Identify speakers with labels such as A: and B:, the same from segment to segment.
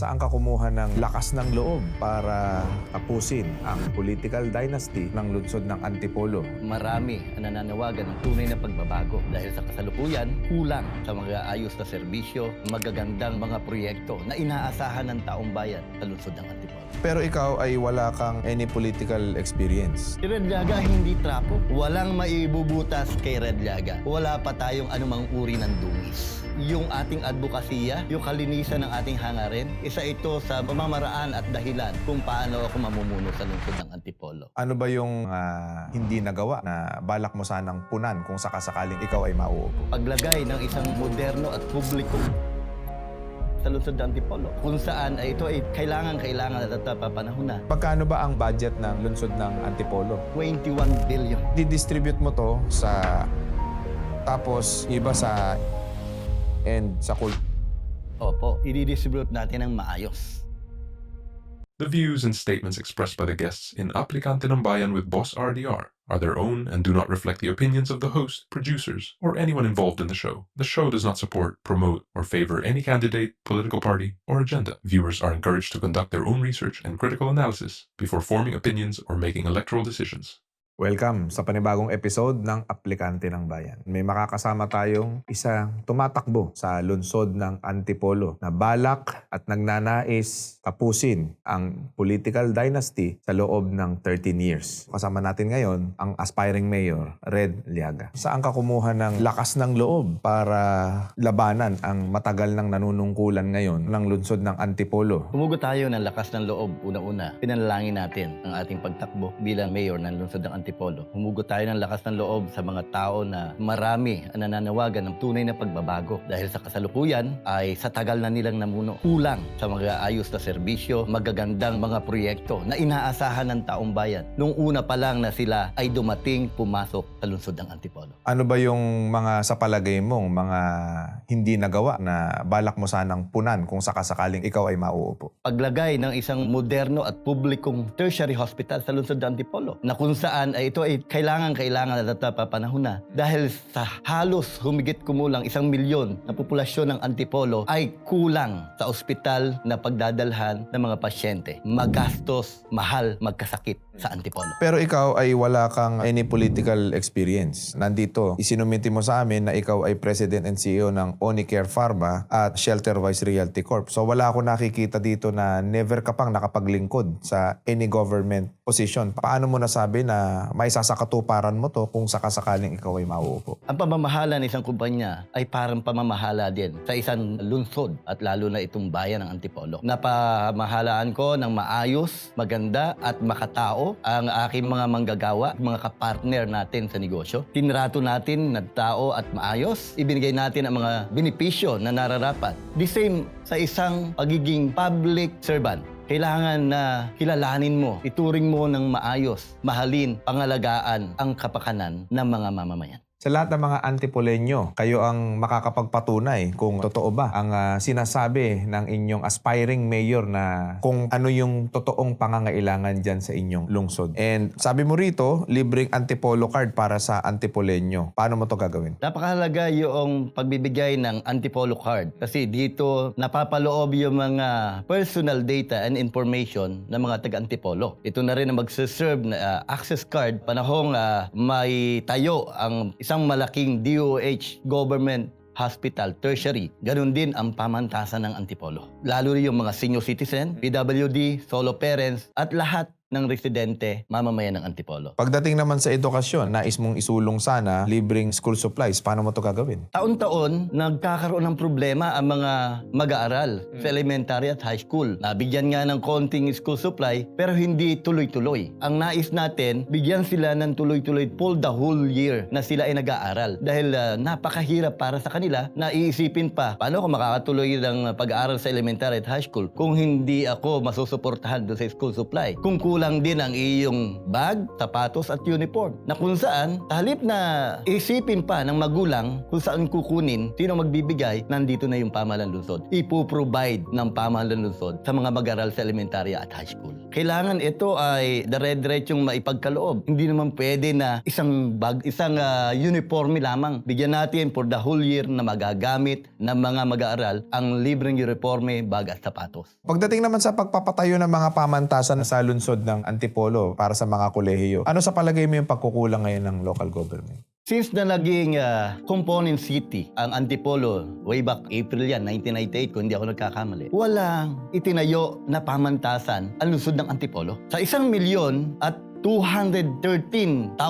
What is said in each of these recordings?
A: Saan ka kumuha ng lakas ng loob para tapusin ang political dynasty ng lungsod ng Antipolo?
B: Marami ang nananawagan ng tunay na pagbabago dahil sa kasalukuyan, kulang sa mga ayos na serbisyo, magagandang mga proyekto na inaasahan ng taong bayan sa lungsod ng Antipolo.
A: Pero ikaw ay wala kang any political experience.
B: Si Red Llaga hindi trapo. Walang maibubutas kay Red Llaga. Wala pa tayong anumang uri ng dungis. Yung ating advokasya, yung kalinisan ng ating hangarin, isa ito sa pamamaraan at dahilan kung paano ako mamumuno sa lungsod ng Antipolo.
A: Ano ba yung ah, hindi nagawa na balak mo sanang punan kung sakasakaling ikaw ay mauupo?
B: paglagay ng isang moderno at publiko sa lungsod ng Antipolo kung saan ay ito ay kailangan-kailangan at napapanahon na.
A: Pagkano ba ang budget ng lungsod ng Antipolo?
B: 21 billion.
A: Didistribute mo to sa tapos iba sa and sa kul
B: Opo, i-distribute natin ng maayos.
C: The views and statements expressed by the guests in Aplicante ng Bayan with Boss RDR are their own and do not reflect the opinions of the host, producers, or anyone involved in the show. The show does not support, promote, or favor any candidate, political party, or agenda. Viewers are encouraged to conduct their own research and critical analysis before forming opinions or making electoral decisions.
A: Welcome sa panibagong episode ng Aplikante ng Bayan. May makakasama tayong isang tumatakbo sa lungsod ng Antipolo na balak at nagnanais tapusin ang political dynasty sa loob ng 13 years. Kasama natin ngayon ang aspiring mayor, Red Liaga. Saan ka kumuha ng lakas ng loob para labanan ang matagal ng nanunungkulan ngayon ng lungsod ng Antipolo?
B: Humugot tayo ng lakas ng loob una-una. Pinanalangin natin ang ating pagtakbo bilang mayor ng lungsod ng Antipolo. Humugot tayo ng lakas ng loob sa mga tao na marami ang nananawagan ng tunay na pagbabago dahil sa kasalukuyan ay sa tagal na nilang namuno. Kulang sa mga ayos na serbisyo, magagandang mga proyekto na inaasahan ng taong bayan. Nung una pa lang na sila ay dumating, pumasok sa lungsod ng Antipolo.
A: Ano ba yung mga sa palagay mong mga hindi nagawa na balak mo sanang punan kung sakasakaling ikaw ay mauupo?
B: paglagay ng isang moderno at publikong tertiary hospital sa lungsod ng Antipolo na kung saan ito ay kailangan-kailangan at napapanahon na dahil sa halos humigit kumulang isang milyon na populasyon ng Antipolo ay kulang sa ospital na pagdadalhan ng mga pasyente. Magastos, mahal, magkasakit sa Antipolo.
A: Pero ikaw ay wala kang any political experience. Nandito, isinumiti mo sa amin na ikaw ay President and CEO ng Onicare Pharma at Shelterwise Realty Corp. So wala ako nakikita dito na never ka pang nakapaglingkod sa any government position. Paano mo nasabi na may sasakatuparan mo to kung sakasakaling ikaw ay mauupo?
B: Ang pamamahala ng isang kumpanya ay parang pamamahala din sa isang lungsod at lalo na itong bayan ng Antipolo. Napamahalaan ko ng maayos, maganda at makatao ang aking mga manggagawa, mga kapartner natin sa negosyo. Tinrato natin na tao at maayos. Ibinigay natin ang mga benepisyo na nararapat. The same sa isang pagiging public servant kailangan na kilalanin mo, ituring mo ng maayos, mahalin, pangalagaan ang kapakanan ng mga mamamayan.
A: Sa lahat ng mga antipolenyo, kayo ang makakapagpatunay kung totoo ba ang ah, sinasabi ng inyong aspiring mayor na kung ano yung totoong pangangailangan dyan sa inyong lungsod. And sabi mo rito, libreng antipolo card para sa antipolenyo. Paano mo to gagawin?
B: Napakahalaga yung pagbibigay ng Antipolo card kasi dito napapaloob yung mga personal data and information ng mga taga-Antipolo. Ito na rin ang magsaserve na ah, access card panahong ah, may tayo ang isang malaking DOH government hospital, tertiary. Ganon din ang pamantasan ng Antipolo. Lalo rin yung mga senior citizen, PWD, solo parents, at lahat ng residente, mamamayan ng Antipolo.
A: Pagdating naman sa edukasyon, nais mong isulong sana libreng school supplies. Paano mo to gagawin?
B: Taon-taon, nagkakaroon ng problema ang mga mag-aaral sa elementary at high school. Nabigyan nga ng konting school supply pero hindi tuloy-tuloy. Ang nais natin, bigyan sila ng tuloy-tuloy full the whole year na sila ay nag-aaral. Dahil ah, napakahirap para sa kanila na iisipin pa, paano ako makakatuloy ng pag-aaral sa elementary at high school kung hindi ako masusuportahan doon sa school supply? Kung kulang kulang din ang iyong bag, sapatos at uniform. Na kung saan, halip na isipin pa ng magulang kung saan kukunin, sino magbibigay, nandito na yung pamahalaan lungsod. Ipoprovide ng pamahalaan lungsod sa mga mag-aral sa elementarya at high school. Kailangan ito ay dire-diretsong maipagkaloob. Hindi naman pwede na isang bag, isang ah, uniforme lamang. Bigyan natin for the whole year na magagamit ng mga mag-aaral ang libreng uniforme, bag at sapatos.
A: Pagdating naman sa pagpapatayo ng mga pamantasan sa lungsod ng Antipolo para sa mga kolehiyo, ano sa palagay mo yung pagkukulang ngayon ng local government?
B: Since na naging ah, component city ang Antipolo way back April yan, 1998 kung hindi ako nagkakamali, walang itinayo na pamantasan ang lungsod ng Antipolo. Sa isang milyon at 213,000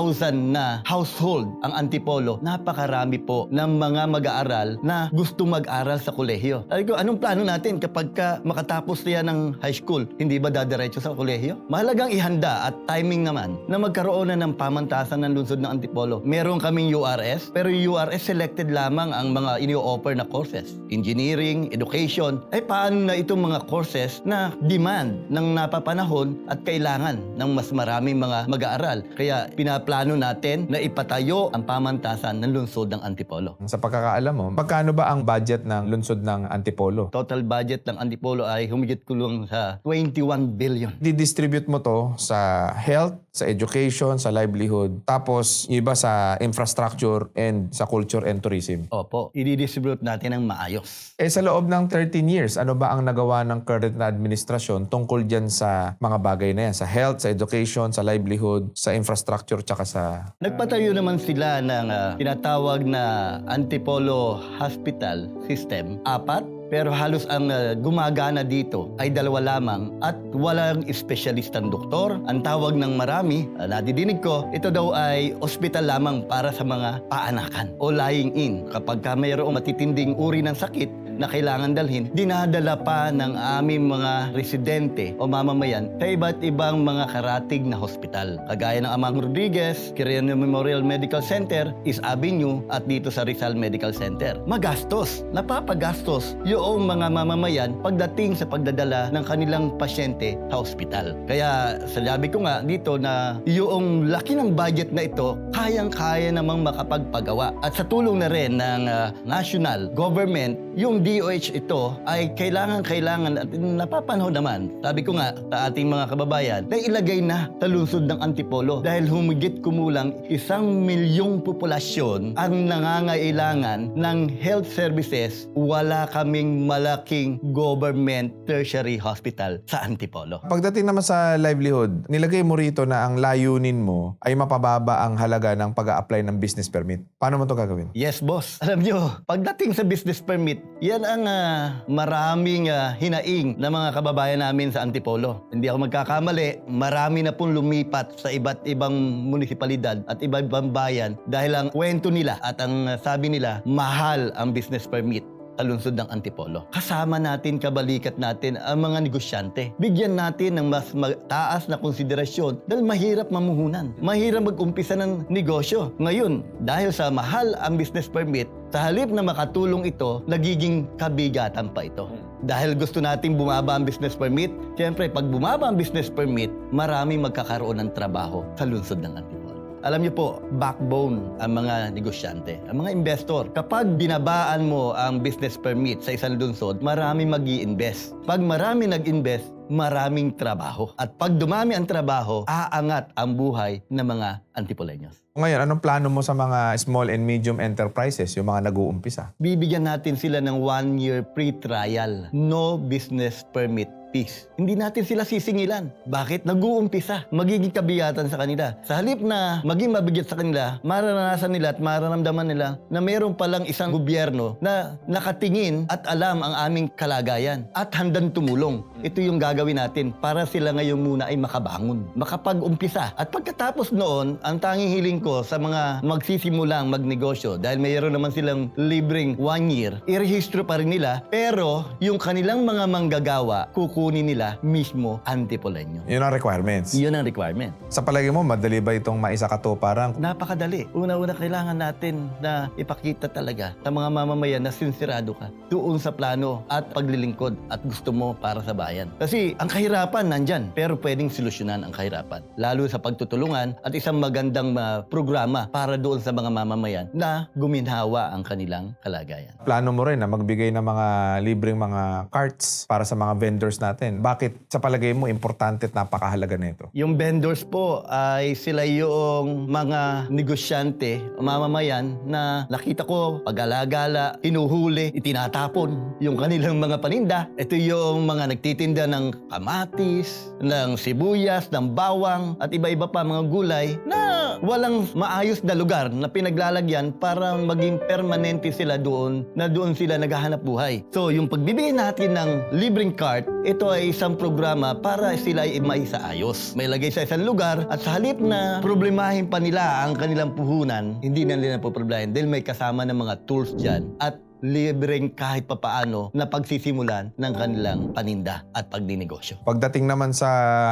B: na household ang Antipolo, napakarami po ng mga mag-aaral na gusto mag-aral sa kolehiyo. Sabi ko, anong plano natin kapag ka makatapos na yan ng high school, hindi ba dadiretso sa kolehiyo? Mahalagang ihanda at timing naman na magkaroon na ng pamantasan ng lungsod ng Antipolo. Meron kaming URS, pero URS selected lamang ang mga ini-offer na courses. Engineering, education, ay paano na itong mga courses na demand ng napapanahon at kailangan ng mas maraming mga mag-aaral. Kaya pinaplano natin na ipatayo ang pamantasan ng lungsod ng Antipolo.
A: Sa pagkakaalam mo, pagkano ba ang budget ng lungsod ng Antipolo?
B: Total budget ng Antipolo ay humigit kulong sa 21 billion.
A: Didistribute mo to sa health, sa education, sa livelihood, tapos iba sa infrastructure and sa culture and tourism.
B: Opo, i-distribute natin ng maayos.
A: Eh sa loob ng 13 years, ano ba ang nagawa ng current na administrasyon tungkol dyan sa mga bagay na yan? Sa health, sa education, sa livelihood, sa infrastructure, tsaka sa...
B: Nagpatayo naman sila ng ah, tinatawag na Antipolo Hospital System. Apat, pero halos ang ah, gumagana dito ay dalawa lamang at walang espesyalistang doktor. Ang tawag ng marami, ah, nadidinig ko, ito daw ay ospital lamang para sa mga paanakan o lying in. Kapag ka mayroong matitinding uri ng sakit, na kailangan dalhin, dinadala pa ng aming mga residente o mamamayan sa iba't ibang mga karatig na hospital. Kagaya ng Amang Rodriguez, Quirino Memorial Medical Center, East Avenue at dito sa Rizal Medical Center. Magastos, napapagastos yung mga mamamayan pagdating sa pagdadala ng kanilang pasyente sa hospital. Kaya sabi ko nga dito na yung laki ng budget na ito, kayang-kaya namang makapagpagawa. At sa tulong na rin ng ah, national government, yung DOH ito ay kailangan-kailangan at napapanahon naman. Sabi ko nga sa ating mga kababayan na ilagay na sa lungsod ng Antipolo dahil humigit kumulang isang milyong populasyon ang nangangailangan ng health services wala kaming malaking government tertiary hospital sa Antipolo.
A: Pagdating naman sa livelihood, nilagay mo rito na ang layunin mo ay mapababa ang halaga ng pag apply ng business permit. Paano mo to gagawin?
B: Yes, boss. Alam nyo, pagdating sa business permit, yan ang ah, maraming ah, hinaing ng mga kababayan namin sa Antipolo. Hindi ako magkakamali, marami na pong lumipat sa iba't ibang munisipalidad at iba't ibang bayan dahil ang kwento nila at ang ah, sabi nila, mahal ang business permit sa lungsod ng Antipolo. Kasama natin, kabalikat natin ang mga negosyante. Bigyan natin ng mas mataas na konsiderasyon dahil mahirap mamuhunan. Mahirap mag-umpisa ng negosyo. Ngayon, dahil sa mahal ang business permit, sa halip na makatulong ito, nagiging kabigatan pa ito. Dahil gusto nating bumaba ang business permit, siyempre pag bumaba ang business permit, marami magkakaroon ng trabaho sa lungsod ng Antipolo. Alam niyo po, backbone ang mga negosyante, ang mga investor. Kapag binabaan mo ang business permit sa isang lungsod, marami mag invest Pag marami nag-invest, maraming trabaho. At pag dumami ang trabaho, aangat ang buhay ng mga Antipoleños.
A: Ngayon, anong plano mo sa mga small and medium enterprises, yung mga nag-uumpisa?
B: Bibigyan natin sila ng one-year free trial. No business permit fees. Hindi natin sila sisingilan. Bakit? Nag-uumpisa. Magiging kabiyatan sa kanila. Sa halip na maging mabigat sa kanila, maranasan nila at mararamdaman nila na mayroon palang isang gobyerno na nakatingin at alam ang aming kalagayan at handang tumulong. Ito yung gagawin natin para sila ngayon muna ay makabangon, makapag-umpisa. At pagkatapos noon, ang tanging hiling ko sa mga magsisimulang magnegosyo dahil mayroon naman silang libreng one year, irehistro pa rin nila pero yung kanilang mga manggagawa, kukunin nila mismo Antipoleño.
A: Yun ang requirements.
B: Yun ang requirement.
A: Sa palagay mo, madali ba itong maisakatuparan?
B: Napakadali. Una-una kailangan natin na ipakita talaga sa mga mamamayan na sinsirado ka doon sa plano at paglilingkod at gusto mo para sa bayan. Bayan. Kasi ang kahirapan nandyan, pero pwedeng solusyonan ang kahirapan. Lalo sa pagtutulungan at isang magandang ah, programa para doon sa mga mamamayan na guminhawa ang kanilang kalagayan.
A: Plano mo rin na magbigay ng mga libreng mga carts para sa mga vendors natin. Bakit sa palagay mo importante at napakahalaga nito?
B: Yung vendors po ay sila yung mga negosyante, mamamayan na nakita ko pag-alagala, hinuhuli, itinatapon yung kanilang mga paninda. Ito yung mga nagtitinda ng kamatis, ng sibuyas, ng bawang at iba-iba pa mga gulay na walang maayos na lugar na pinaglalagyan para maging permanente sila doon na doon sila naghahanap buhay. So yung pagbibigay natin ng libreng cart, ito ay isang programa para sila ay maisaayos. May lagay sa isang lugar at sa halip na problemahin pa nila ang kanilang puhunan, hindi na nila poproblemahin dahil may kasama ng mga tools dyan at libreng kahit papaano na pagsisimulan ng kanilang paninda at pagdinegosyo.
A: Pagdating naman sa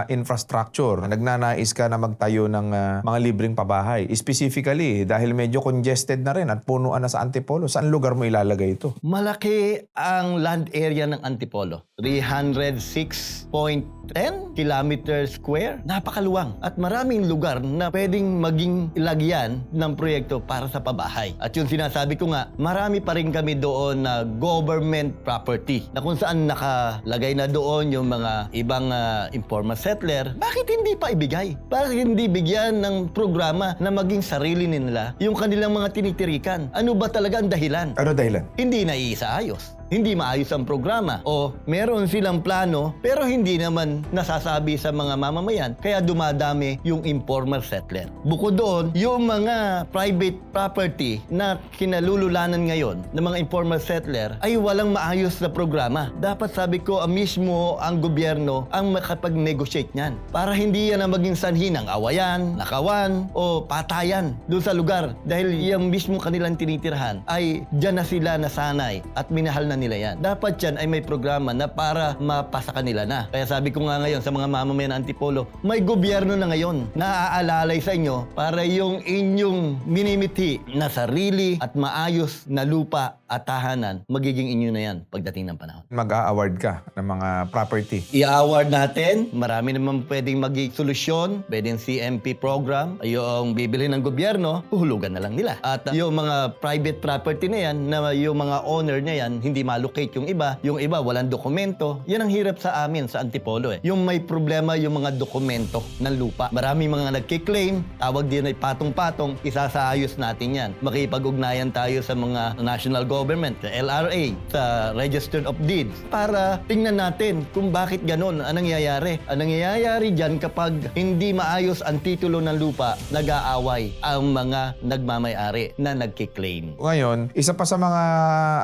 A: infrastructure, nagnanais ka na magtayo ng ah, mga libreng pabahay. Specifically, dahil medyo congested na rin at punuan na sa Antipolo, saan lugar mo ilalagay ito?
B: Malaki ang land area ng Antipolo. 306.10 kilometer square. Napakaluwang. At maraming lugar na pwedeng maging ilagyan ng proyekto para sa pabahay. At yung sinasabi ko nga, marami pa rin kami doon na government property na kung saan nakalagay na doon yung mga ibang ah, informal settler. Bakit hindi pa ibigay? Bakit hindi bigyan ng programa na maging sarili nila yung kanilang mga tinitirikan? Ano ba talaga ang dahilan?
A: Ano dahilan?
B: hindi naisaayos. Hindi maayos ang programa o meron silang plano pero hindi naman nasasabi sa mga mamamayan kaya dumadami yung informal settler. Bukod doon, yung mga private property na kinalululanan ngayon ng mga informal settler ay walang maayos na programa. Dapat sabi ko, ah, mismo ang gobyerno ang makapag-negotiate niyan para hindi yan ang maging sanhi ng awayan, nakawan o patayan doon sa lugar dahil yung mismo kanilang tinitirahan ay dyan na sila nasanay at minahal na nila yan. Dapat yan ay may programa na para mapasa kanila na. Kaya sabi ko nga ngayon sa mga mamamayan ng Antipolo, may gobyerno na ngayon na aalalay sa inyo para yung inyong minimiti na sarili at maayos na lupa at tahanan, magiging inyo na yan pagdating ng panahon.
A: Mag-a-award ka ng mga property.
B: I-award natin, marami naman pwedeng maging solusyon, pwedeng CMP program, yung bibili ng gobyerno, huhulugan na lang nila. At yung mga private property na yan, na yung mga owner niya yan, hindi malocate yung iba, yung iba walang dokumento, yan ang hirap sa amin sa Antipolo eh. Yung may problema yung mga dokumento ng lupa. Marami mga nagkiklaim, tawag din ay patong-patong, isasaayos natin yan. Makipag-ugnayan tayo sa mga national government, sa LRA, sa Register of Deeds, para tingnan natin kung bakit ganun, anong nangyayari. Ang nangyayari dyan kapag hindi maayos ang titulo ng lupa, nag-aaway ang mga nagmamayari na nagkiklaim.
A: Ngayon, isa pa sa mga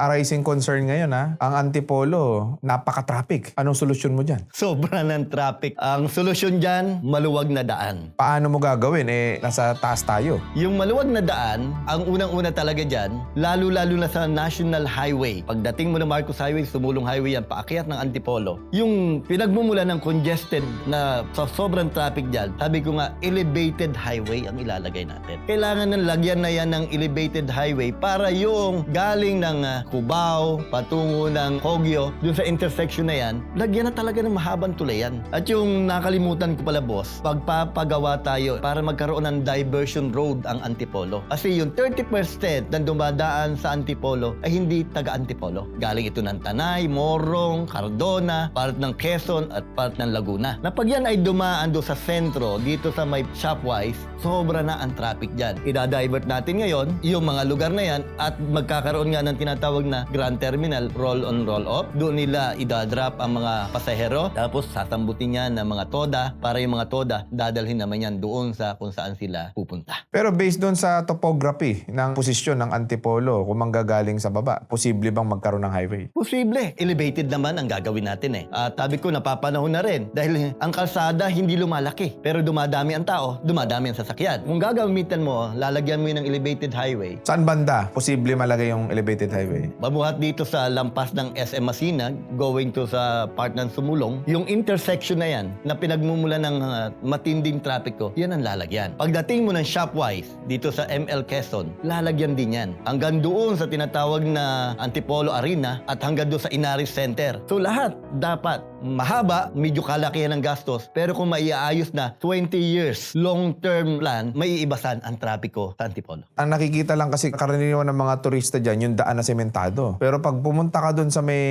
A: arising concern ngayon ha, ang Antipolo, napaka-traffic. Anong solusyon mo dyan?
B: Sobra ng traffic. Ang solusyon dyan, maluwag na daan.
A: Paano mo gagawin? Eh, nasa taas tayo.
B: Yung maluwag na daan, ang unang-una talaga dyan, lalo-lalo na sa National Highway. Pagdating mo ng Marcos Highway, sumulong highway yan, paakyat ng Antipolo. Yung pinagmumula ng congested na sa sobrang traffic dyan, sabi ko nga, elevated highway ang ilalagay natin. Kailangan ng lagyan na yan ng elevated highway para yung galing ng ah, Cubao, patungo ng Kogyo, dun sa intersection na yan, lagyan na talaga ng mahabang tulayan. At yung nakalimutan ko pala boss, pagpapagawa tayo para magkaroon ng diversion road ang Antipolo. Kasi yung 30% na dumadaan sa Antipolo ay hindi taga Antipolo. Galing ito ng Tanay, Morong, Cardona, part ng Quezon at part ng Laguna. Na pag yan ay dumaan do sa sentro, dito sa may Shopwise, sobra na ang traffic dyan. Ida-divert natin ngayon yung mga lugar na yan at magkakaroon nga ng tinatawag na Grand Terminal roll on roll off. Doon nila idadrop ang mga pasahero tapos sasambutin yan ng mga toda para yung mga toda dadalhin naman yan doon sa kung saan sila pupunta.
A: Pero based doon sa topography ng posisyon ng Antipolo, kung manggagaling sa baba, posible bang magkaroon ng highway?
B: Posible. Elevated naman ang gagawin natin eh. At sabi ko, napapanahon na rin. Dahil ang kalsada hindi lumalaki. Pero dumadami ang tao, dumadami ang sasakyan. Kung gagamitan mo, lalagyan mo yun ng elevated highway,
A: Saan banda posible malagay yung elevated highway?
B: Mabuhat dito sa lampas ng SM Masinag, going to sa part ng Sumulong, yung intersection na yan, na pinagmumula ng ah, matinding trapiko, yan ang lalagyan. Pagdating mo ng Shopwise, dito sa ML Quezon, lalagyan din yan. Hanggang doon sa tinatawag na Antipolo Arena at hanggang doon sa Inaris Center. So lahat dapat mahaba, medyo kalakihan ng gastos. Pero kung maiaayos na 20 years long-term plan, maiibasan ang trapiko sa Antipolo.
A: Ang nakikita lang kasi karaniwan ng mga turista dyan, yung daan na sementado. Pero pag pumunta ka dun sa may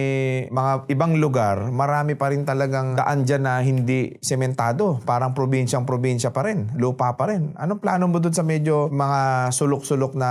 A: mga ibang lugar, marami pa rin talagang daan dyan na hindi sementado. Parang probinsyang probinsya pa rin. Lupa pa rin. Anong plano mo dun sa medyo mga sulok-sulok na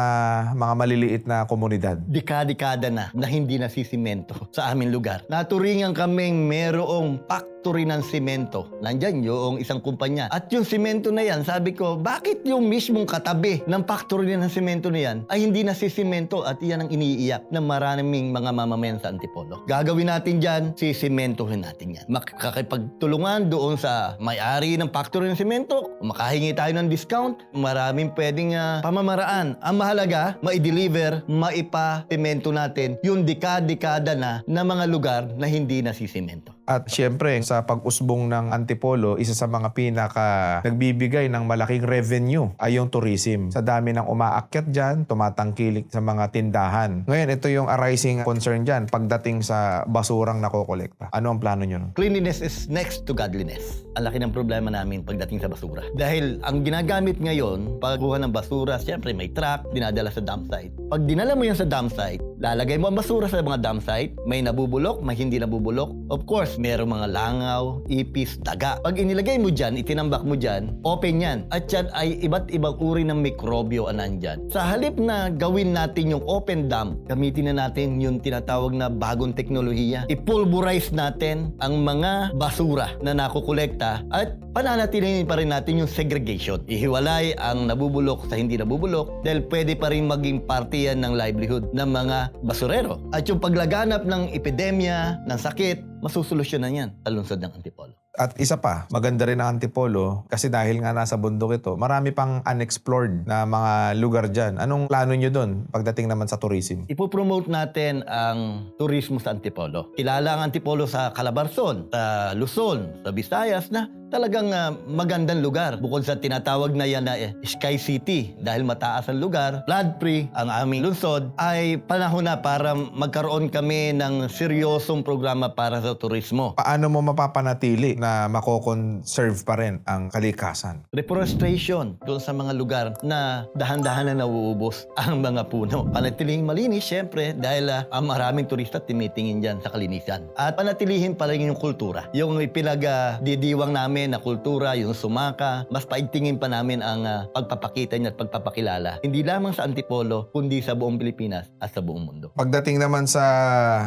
A: mga maliliit na komunidad?
B: dekada-dekada na na hindi nasisimento sa aming lugar. Naturingan kaming merong factory ng simento. Nandyan yung isang kumpanya. At yung simento na yan, sabi ko, bakit yung mismong katabi ng factory ng simento na yan ay hindi nasisimento at iyan ang iniiyak ng maraming mga mamamayan sa Antipolo. Gagawin natin dyan, sisimentohin natin yan. Makakipagtulungan doon sa may-ari ng factory ng simento, makahingi tayo ng discount, maraming pwedeng ah, pamamaraan. Ang mahalaga, ma-deliver, maipa-semento natin yung dekada-dekada na na mga lugar na hindi nasisimento.
A: At syempre, sa pag-usbong ng Antipolo, isa sa mga pinaka nagbibigay ng malaking revenue ay yung tourism. Sa dami ng umaakyat dyan, tumatangkilik sa mga tindahan. Ngayon, ito yung arising concern dyan pagdating sa basurang nakokolekta. Ano ang plano nyo?
B: Cleanliness is next to godliness. Ang laki ng problema namin pagdating sa basura. Dahil ang ginagamit ngayon, pagkuha ng basura, siyempre may truck, dinadala sa dump site. Pag dinala mo yan sa dump site, lalagay mo ang basura sa mga dump site, may nabubulok, may hindi nabubulok. Of course, merong mga langaw, ipis, daga. Pag inilagay mo dyan, itinambak mo dyan, open yan. At yan ay iba't ibang uri ng mikrobyo ang nandyan. Sa halip na gawin natin yung open dump, gamitin na natin yung tinatawag na bagong teknolohiya. I-pulverize natin ang mga basura na nakukolekta at pananatilihin pa rin natin yung segregation. Ihiwalay ang nabubulok sa hindi nabubulok dahil pwede pa rin maging parte yan ng livelihood ng mga basurero. At yung paglaganap ng epidemya, ng sakit, masusolusyonan yan sa ng Antipolo.
A: At isa pa, maganda rin ang Antipolo kasi dahil nga nasa bundok ito, marami pang unexplored na mga lugar dyan. Anong plano nyo doon pagdating naman sa tourism?
B: Ipopromote natin ang turismo sa Antipolo. Kilala ang Antipolo sa Calabarzon, sa Luzon, sa Visayas na talagang ah, magandang lugar. Bukod sa tinatawag na yan na eh, Sky City dahil mataas ang lugar, flood-free ang aming lungsod, ay panahon na para magkaroon kami ng seryosong programa para sa turismo.
A: Paano mo mapapanatili na mako-conserve pa rin ang kalikasan?
B: Reforestation doon sa mga lugar na dahan-dahan na nauubos ang mga puno. Panatiling malinis, syempre, dahil ah, ang maraming turista timitingin dyan sa kalinisan. At panatilihin pa rin yung kultura. Yung ipinag-didiwang namin na kultura, yung sumaka, mas paigtingin pa namin ang ah, pagpapakita niya at pagpapakilala. Hindi lamang sa Antipolo, kundi sa buong Pilipinas at sa buong mundo.
A: Pagdating naman sa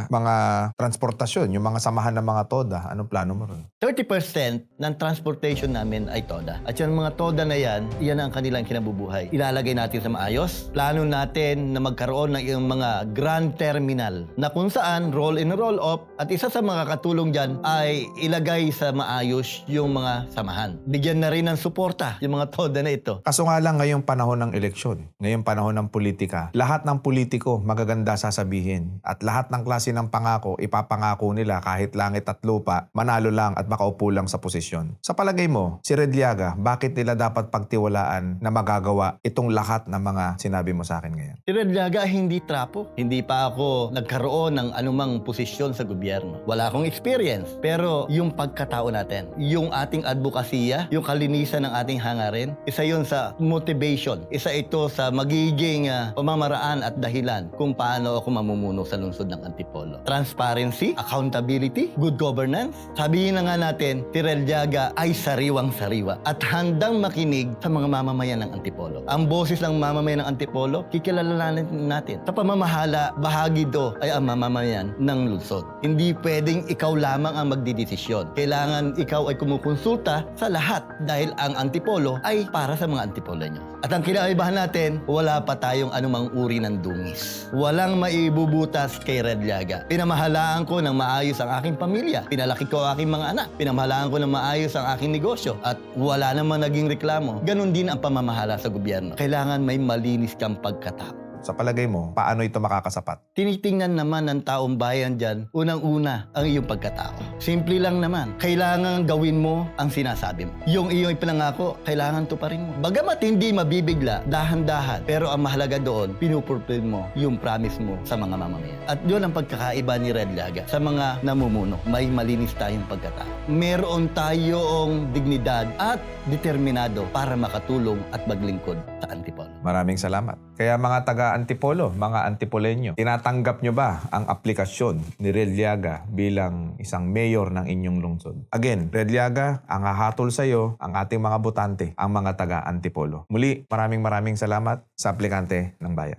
A: mga transportasyon, yung mga samahan ng mga toda, anong plano mo ron?
B: 30% ng transportation namin ay TODA. At yung mga TODA na yan, yan ang kanilang kinabubuhay. Ilalagay natin sa maayos. Plano natin na magkaroon ng yung mga grand terminal na kung saan roll in roll off at isa sa mga katulong dyan ay ilagay sa maayos yung mga samahan. Bigyan na rin ng suporta yung mga TODA na ito.
A: Kaso nga lang ngayong panahon ng eleksyon, ngayong panahon ng politika, lahat ng politiko magaganda sasabihin at lahat ng klase ng pangako ipapangako nila kahit langit at lupa, manalo lang at makaupo lang sa posisyon. Sa palagay mo, si Red Liaga, bakit nila dapat pagtiwalaan na magagawa itong lahat ng mga sinabi mo sa akin ngayon?
B: Si Red Laga hindi trapo. Hindi pa ako nagkaroon ng anumang posisyon sa gobyerno. Wala akong experience. Pero yung pagkatao natin, yung ating advokasya, yung kalinisan ng ating hangarin, isa yun sa motivation. Isa ito sa magiging ah, pamamaraan at dahilan kung paano ako mamumuno sa lungsod ng Antipolo. Transparency, accountability, good governance. Sabihin na nga natin, si Red Laga ay sariwang-sariwa at handang makinig sa mga mamamayan ng Antipolo. Ang boses ng mamamayan ng Antipolo, kikilalanin natin. Sa pamamahala, bahagi do ay ang mamamayan ng lungsod. Hindi pwedeng ikaw lamang ang magdidesisyon. Kailangan ikaw ay kumukonsulta sa lahat dahil ang Antipolo ay para sa mga Antipolonyo. At ang kinaibahan natin, wala pa tayong anumang uri ng dungis. Walang maibubutas kay Red Liaga. Pinamahalaan ko ng maayos ang aking pamilya. Pinalaki ko ang aking mga anak. Pinamahalaan ko ng maayos ang aking negosyo. At wala namang naging reklamo. Ganon din ang pamamahala sa gobyerno. Kailangan may malinis kang pagkatao.
A: Sa palagay mo, paano ito makakasapat?
B: Tinitingnan naman ng taong bayan dyan, unang-una, ang iyong pagkatao. Simple lang naman. Kailangan gawin mo ang sinasabi mo. Yung iyong ipinangako, kailangan tuparin mo. Bagamat hindi mabibigla, dahan-dahan. Pero ang mahalaga doon, pinupulfill mo yung promise mo sa mga mamamayan. At yun ang pagkakaiba ni Red Laga sa mga namumuno. May malinis tayong pagkatao. Meron tayong dignidad at determinado para makatulong at maglingkod sa Antipolo.
A: Maraming salamat. Kaya mga taga-Antipolo, mga Antipolenyo, tinatanggap nyo ba ang aplikasyon ni Red Liaga bilang isang mayor ng inyong lungsod? Again, Red Liaga, ang hahatol sa iyo, ang ating mga botante, ang mga taga-Antipolo. Muli, maraming maraming salamat sa aplikante ng bayan.